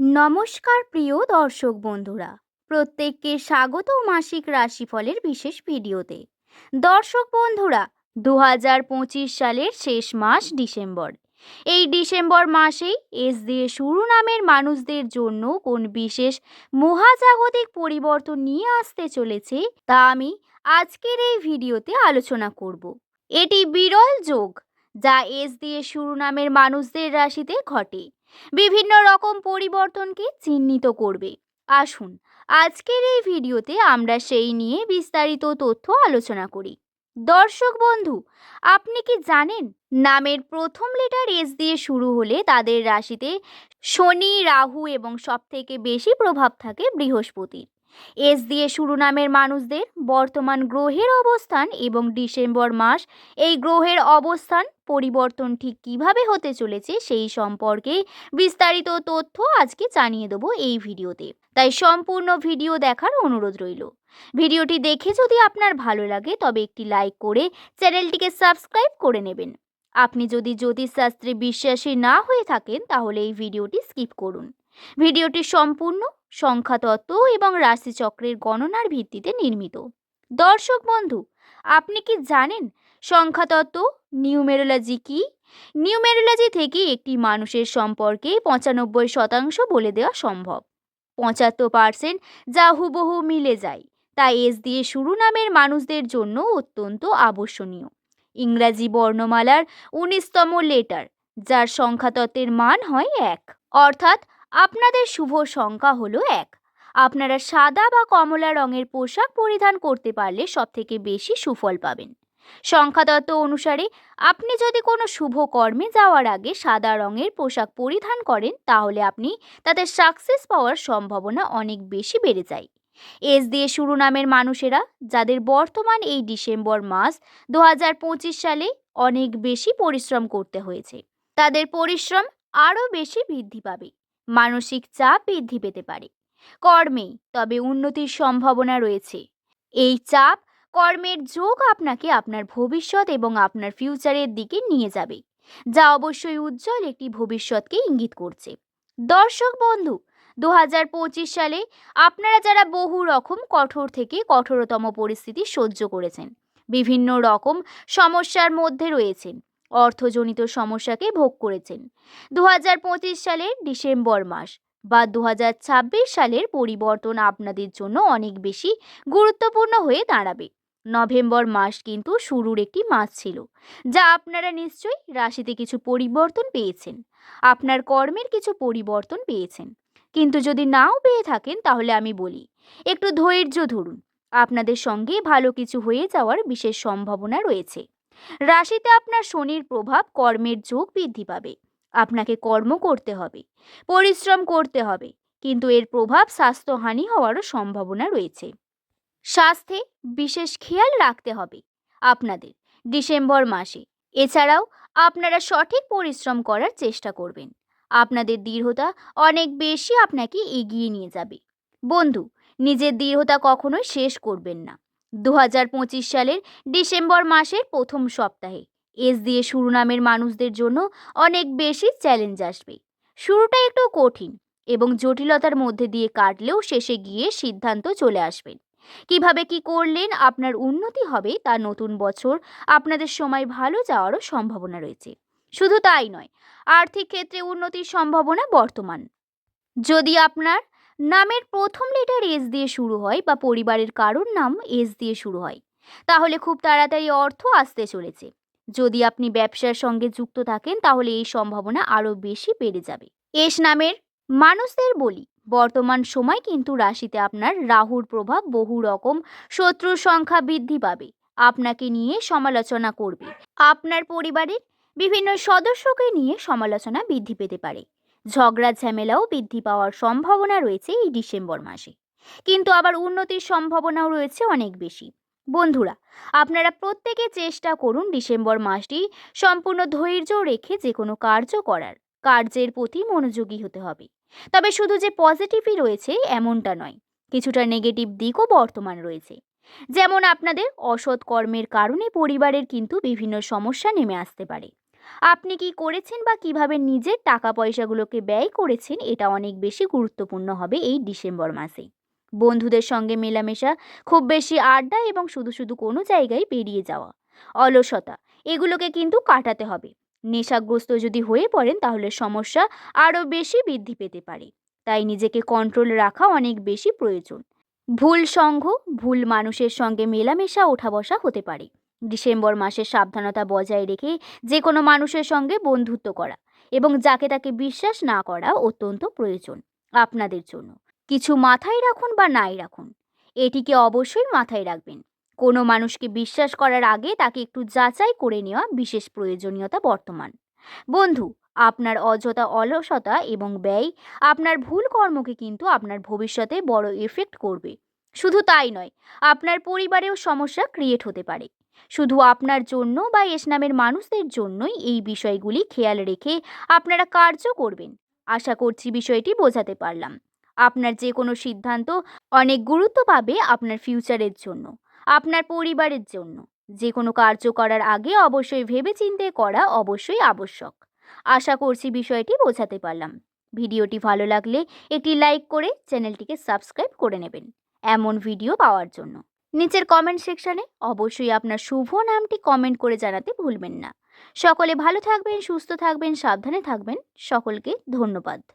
নমস্কার প্রিয় দর্শক বন্ধুরা, প্রত্যেককে স্বাগত মাসিক রাশিফলের বিশেষ ভিডিওতে। দর্শক বন্ধুরা দু হাজার পঁচিশ সালের শেষ মাস ডিসেম্বর। এই ডিসেম্বর মাসেই এস দিয়ে শুরু নামের মানুষদের জন্য কোন বিশেষ মহাজাগতিক পরিবর্তন নিয়ে আসতে চলেছে, তা আমি আজকের এই ভিডিওতে আলোচনা করব। এটি বিরল যোগ, যা এস দিয়ে শুরু নামের মানুষদের রাশিতে ঘটে। বিভিন্ন রকম পরিবর্তনকে চিহ্নিত করবে। আসুন, আজকের এই ভিডিওতে আমরা সেই নিয়ে বিস্তারিত তথ্য আলোচনা করি। দর্শক বন্ধু, আপনি কি জানেন নামের প্রথম লেটার এস দিয়ে শুরু হলে তাদের রাশিতে শনি, রাহু এবং সবথেকে বেশি প্রভাব থাকে বৃহস্পতির? এস দিয়ে শুরু নামের মানুষদের বর্তমান গ্রহের অবস্থান এবং ডিসেম্বর মাস, এই গ্রহের অবস্থান, পরিবর্তন ঠিক কীভাবে হতে চলেছে সেই সম্পর্কে বিস্তারিত তথ্য আজকে জানিয়ে দেবো এই ভিডিওতে। তাই সম্পূর্ণ ভিডিও দেখার অনুরোধ রইল। ভিডিওটি দেখে যদি আপনার ভালো লাগে, তবে একটি লাইক করে চ্যানেলটিকে সাবস্ক্রাইব করে নেবেন। আপনি যদি জ্যোতিষশাস্ত্রে বিশ্বাসী না হয়ে থাকেন, তাহলে এই ভিডিওটি স্কিপ করুন। ভিডিওটি সম্পূর্ণ সংখ্যাতত্ত্ব এবং রাশিচক্রের গণনার ভিত্তিতে নির্মিত। দর্শক বন্ধু, আপনি কি জানেন সংখ্যাতত্ত্ব, নিউমেরোলজি কি? নিউমেরোলজি থেকে একটি মানুষের সম্পর্কে পঁচানব্বই শতাংশ বলে দেওয়া সম্ভব। পঁচাত্তর পার্সেন্ট যা হুবহু মিলে যায়, তা এস দিয়ে শুরু নামের মানুষদের জন্য অত্যন্ত আবশ্যনীয়। ইংরাজি বর্ণমালার উনিশতম লেটার, যার সংখ্যাতত্ত্বের মান হয় এক। অর্থাৎ আপনাদের শুভ সংখ্যা হলো এক। আপনারা সাদা বা কমলা রঙের পোশাক পরিধান করতে পারলে সবথেকে বেশি সুফল পাবেন। সংখ্যাতত্ত্ব অনুসারে আপনি যদি কোনো শুভ কর্মে যাওয়ার আগে সাদা রঙের পোশাক পরিধান করেন, তাহলে আপনি তাতে সাকসেস পাওয়ার সম্ভাবনা অনেক বেশি বেড়ে যায়। এস দিয়ে শুরু নামের মানুষেরা, যাদের বর্তমান এই ডিসেম্বর মাস দু হাজার পঁচিশ সালে অনেক বেশি পরিশ্রম করতে হয়েছে, তাদের পরিশ্রম আরও বেশি বৃদ্ধি পাবে। মানসিক চাপ বৃদ্ধি পেতে পারে। কর্মে তবে উন্নতির সম্ভাবনা রয়েছে। এই চাপ কর্মের যোগ আপনাকে আপনার ভবিষ্যৎ এবং আপনার ফিউচারের দিকে নিয়ে যাবে, যা অবশ্যই উজ্জ্বল একটি ভবিষ্যৎকে ইঙ্গিত করছে। দর্শক বন্ধু দু হাজার পঁচিশ সালে আপনারা যারা বহু রকম কঠোর থেকে কঠোরতম পরিস্থিতি সহ্য করেছেন, বিভিন্ন রকম সমস্যার মধ্যে রয়েছেন অর্থজনিত সমস্যাকে ভোগ করেছেন। দু হাজার পঁচিশ সালের ডিসেম্বর মাস বা দু হাজার ছাব্বিশ সালের পরিবর্তন আপনাদের জন্য অনেক বেশি গুরুত্বপূর্ণ হয়ে দাঁড়াবে। নভেম্বর মাস কিন্তু শুরুর একটি মাস ছিল, যা আপনারা নিশ্চয়ই রাশিতে কিছু পরিবর্তন পেয়েছেন, আপনার কর্মের কিছু পরিবর্তন পেয়েছেন। কিন্তু যদি নাও পেয়ে থাকেন, তাহলে আমি বলি, একটু ধৈর্য ধরুন, আপনাদের সঙ্গে ভালো কিছু হয়ে যাওয়ার বিশেষ সম্ভাবনা রয়েছে। রাশিতে আপনার শনির প্রভাব কর্মের যোগ বৃদ্ধি পাবে। আপনাকে কর্ম করতে হবে, পরিশ্রম করতে হবে, কিন্তু এর প্রভাব স্বাস্থ্যহানি হওয়ারও সম্ভাবনা রয়েছে। স্বাস্থ্যে বিশেষ খেয়াল রাখতে হবে আপনাদের ডিসেম্বর মাসে। এছাড়াও আপনারা সঠিক পরিশ্রম করার চেষ্টা করবেন। আপনাদের দৃঢ়তা অনেক বেশি আপনাকে এগিয়ে নিয়ে যাবে। বন্ধু, নিজের দৃঢ়তা কখনোই শেষ করবেন না। দু হাজার পঁচিশ সালের ডিসেম্বর মাসের প্রথম সপ্তাহে। এস দিয়ে শুরু নামের মানুষদের জন্য অনেক বেশি চ্যালেঞ্জ আসবে। শুরুটা একটু কঠিন এবং জটিলতার মধ্যে দিয়ে কাটলেও শেষে গিয়ে সিদ্ধান্ত চলে আসবেন কীভাবে কি করলেন, আপনার উন্নতি হবে তা নতুন বছর আপনাদের সময় ভালো যাওয়ারও সম্ভাবনা রয়েছে। শুধু তাই নয়, আর্থিক ক্ষেত্রে উন্নতির সম্ভাবনা বর্তমান। যদি আপনার নামের প্রথম লেটার এস দিয়ে শুরু হয় বা পরিবারের কারোর নাম এস দিয়ে শুরু হয়। তাহলে খুব তাড়াতাড়ি অর্থ আসতে চলেছে। যদি আপনি ব্যবসার সঙ্গে যুক্ত থাকেন, তাহলে এই সম্ভাবনা আরও বেশি বেড়ে যাবে। এস নামের মানুষদের বলি, বর্তমান সময় কিন্তু রাশিতে আপনার রাহুর প্রভাব বহু রকম, শত্রুর সংখ্যা বৃদ্ধি পাবে। আপনাকে নিয়ে সমালোচনা করবে। আপনার পরিবারের বিভিন্ন সদস্যকে নিয়ে সমালোচনা বৃদ্ধি পেতে পারে। ঝগড়া ঝামেলাও বৃদ্ধি পাওয়ার সম্ভাবনা রয়েছে এই ডিসেম্বর মাসে। কিন্তু আবার উন্নতির সম্ভাবনাও রয়েছে অনেক বেশি। বন্ধুরা, আপনারা প্রত্যেকে চেষ্টা করুন ডিসেম্বর মাসটি সম্পূর্ণ ধৈর্য রেখে যে কোনো কার্য করার। কার্যের প্রতি মনোযোগী হতে হবে। তবে শুধু যে পজিটিভই রয়েছে এমনটা নয়, কিছুটা নেগেটিভ দিকও বর্তমান রয়েছে। যেমন আপনাদের অসৎ কর্মের কারণে পরিবারের কিন্তু বিভিন্ন সমস্যা নেমে আসতে পারে। আপনি কি করেছেন বা কীভাবে নিজের টাকা পয়সাগুলোকে ব্যয় করেছেন এটা অনেক বেশি গুরুত্বপূর্ণ হবে এই ডিসেম্বর মাসে। বন্ধুদের সঙ্গে মেলামেশা, খুব বেশি আড্ডা এবং শুধু শুধু কোনো জায়গায় বেরিয়ে যাওয়া, অলসতা, এগুলোকে কিন্তু কাটাতে হবে। নেশাগ্রস্ত যদি হয়ে পড়েন তাহলে সমস্যা আরও বেশি বৃদ্ধি পেতে পারে। তাই নিজেকে কন্ট্রোল রাখা অনেক বেশি প্রয়োজন। ভুল সংঘ ভুল মানুষের সঙ্গে মেলামেশা ওঠা বসা হতে পারে। ডিসেম্বর মাসে সাবধানতা বজায় রেখে যে কোনো মানুষের সঙ্গে বন্ধুত্ব করা এবং যাকে তাকে বিশ্বাস না করা অত্যন্ত প্রয়োজন আপনাদের জন্য। কিছু মাথায় রাখুন বা নাই রাখুন। এটিকে অবশ্যই মাথায় রাখবেন। কোনো মানুষকে বিশ্বাস করার আগে তাকে একটু যাচাই করে নেওয়া বিশেষ প্রয়োজনীয়তা বর্তমান। বন্ধু, আপনার অযথা অলসতা এবং ব্যয় আপনার ভুল কর্মকে কিন্তু আপনার ভবিষ্যতে বড় এফেক্ট করবে। শুধু তাই নয়, আপনার পরিবারেও সমস্যা ক্রিয়েট হতে পারে। শুধু আপনার জন্য বা এস নামের মানুষদের জন্যই এই বিষয়গুলি খেয়াল রেখে আপনারা কার্য করবেন। আশা করছি বিষয়টি বোঝাতে পারলাম। আপনার যে কোনো সিদ্ধান্ত অনেক গুরুত্ব পাবে আপনার ফিউচারের জন্য, আপনার পরিবারের জন্য। যে কোনো কার্য করার আগে অবশ্যই ভেবেচিন্তে করা অবশ্যই আবশ্যক। আশা করছি বিষয়টি বোঝাতে পারলাম। ভিডিওটি ভালো লাগলে একটি লাইক করে চ্যানেলটিকে সাবস্ক্রাইব করে নেবেন। এমন ভিডিও পাওয়ার জন্য। নিচের কমেন্ট সেকশানে অবশ্যই আপনার শুভ নামটি কমেন্ট করে জানাতে ভুলবেন না। সকলে ভালো থাকবেন, সুস্থ থাকবেন, সাবধানে থাকবেন। সকলকে ধন্যবাদ।